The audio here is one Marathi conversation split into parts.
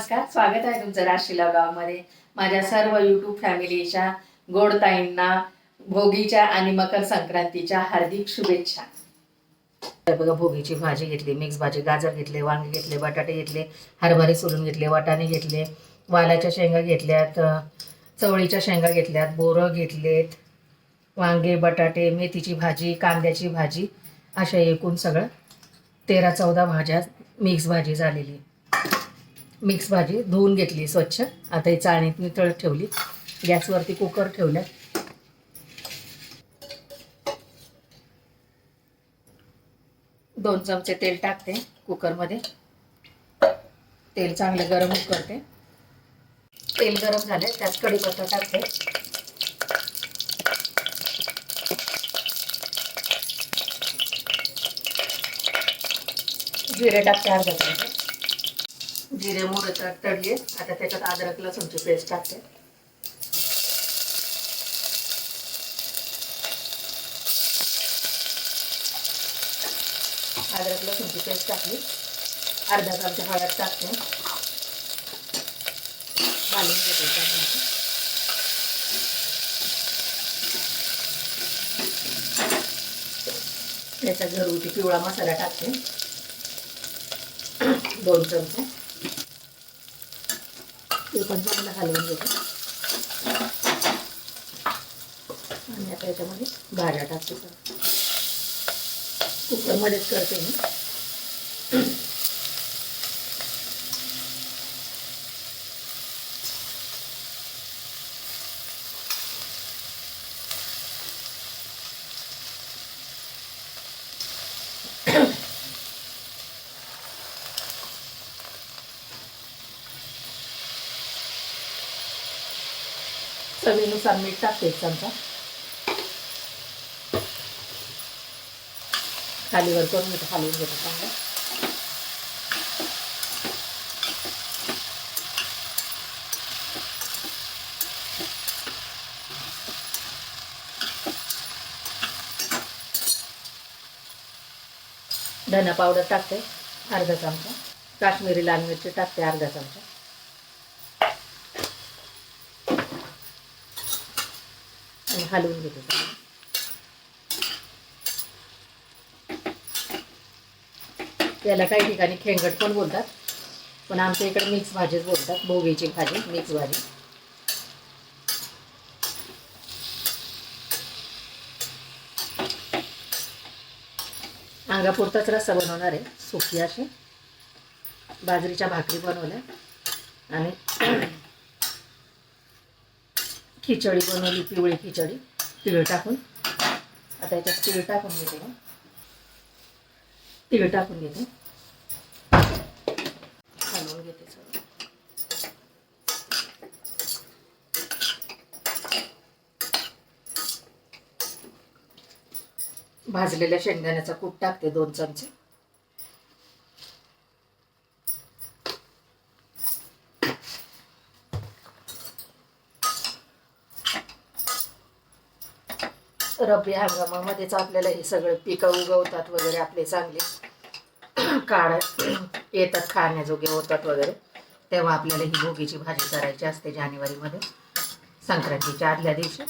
नमस्कार स्वागत आहे तुमचं राशीला गावामध्ये. माझ्या सर्व युट्यूब फॅमिलीच्या गोडताईंना भोगीच्या आणि मकर संक्रांतीच्या हार्दिक शुभेच्छा. तर बघा भोगीची भाजी घेतली मिक्स भाजी गाजर घेतले वांगे घेतले बटाटे घेतले हरभरे सोलून घेतले वाटाणे घेतले वालाच्या शेंगा घेतल्यात चवळीच्या शेंगा घेतल्यात बोरं घेतलेत वांगे बटाटे मेथीची भाजी कांद्याची भाजी अशा एकूण सगळं तेरा चौदा भाज्या मिक्स भाजी झालेली. मिक्स भाजी धुवून घेतली स्वच्छ. आता ही चाळणीत नितळत ठेवली. गॅसवरती कुकर ठेवलं दोन चमचे तेल टाकते कुकरमध्ये. तेल चांगलं गरम करते. तेल गरम झाले त्यात कढीपत्ता टाकते. जिरे टाकते अर्धा चमचे. जिरे मोहरे तर तडले. आता त्याच्यात अद्रक लसूणची पेस्ट टाकते. अद्रक लसूणची पेस्ट टाकली. अर्धा चमचा हळद टाकते. घालून घेते त्यामध्ये. त्याच्यात घरगुती पिवळा मसाला टाकते. दोन चमचे. पण चांगलं हलवून घेते. आणि आता याच्यामध्ये भाज्या टाकते. सर कुकरमध्येच करते मी. चवीनुसार मीठ टाकते एक चमचा. खालीवर करून घेतो हलवून घेतो चांगलं. धना पावडर टाकते अर्धा चमचा. काश्मीरी लाल मिरची टाकते अर्धा चमचा. आणि हलवून घेते. त्याला काही ठिकाणी खेंगट पण बोलतात. पण आमच्या इकडे मिक्स भाजीच बोलतात. भोगीची भाजी मिक्स भाजी. अंगापुरताच रस्सा बनवणार आहे. सुकी अशी. बाजरीच्या भाकरी बनवल्या. आणि खिचडी बनवली पिवळी खिचडी. तिळ टाकून. आता याच्यात तिळ टाकून घेते मी. तिळ टाकून घेते. हलवून घेते सगळं. भाजलेल्या शेंगदाण्याचा कूट टाकते दोन चमचे. रब्बी हंगामामध्येच आपल्याला हे सगळे पिकं उगवतात वगैरे आपले चांगले. काढ येतात खाण्याजोगे होतात वगैरे. तेव्हा आपल्याला ही भोगीची भाजी करायची असते जानेवारीमध्ये. संक्रांतीच्या आदल्या दिवशी.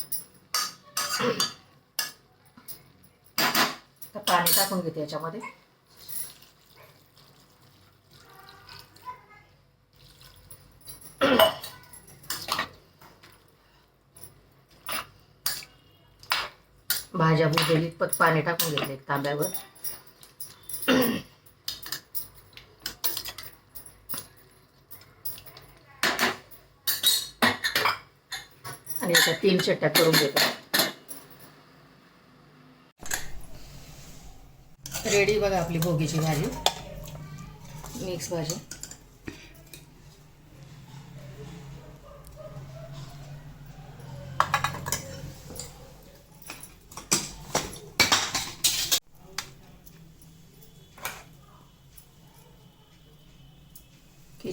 तर पाणी टाकून घेते याच्यामध्ये. भाज्या भुजली पत पाणी टाकून घेतले एक तांब्यावर. आणि आता तीन चट्ट्या करून घेतो. रेडी बघा आपली भोगीची भाजी. मिक्स भाजी.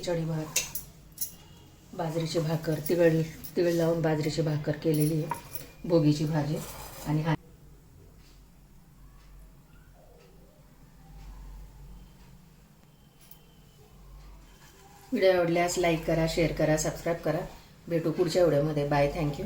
खिचडी भात बाजरीची भाकर तिळ तिळ लावून बाजरीची भाकर केलेली आहे भोगीची भाजी आणि हा व्हिडिओ आवडल्यास लाईक करा शेअर करा सबस्क्राईब करा. भेटू पुढच्या व्हिडिओमध्ये. Bye thank you.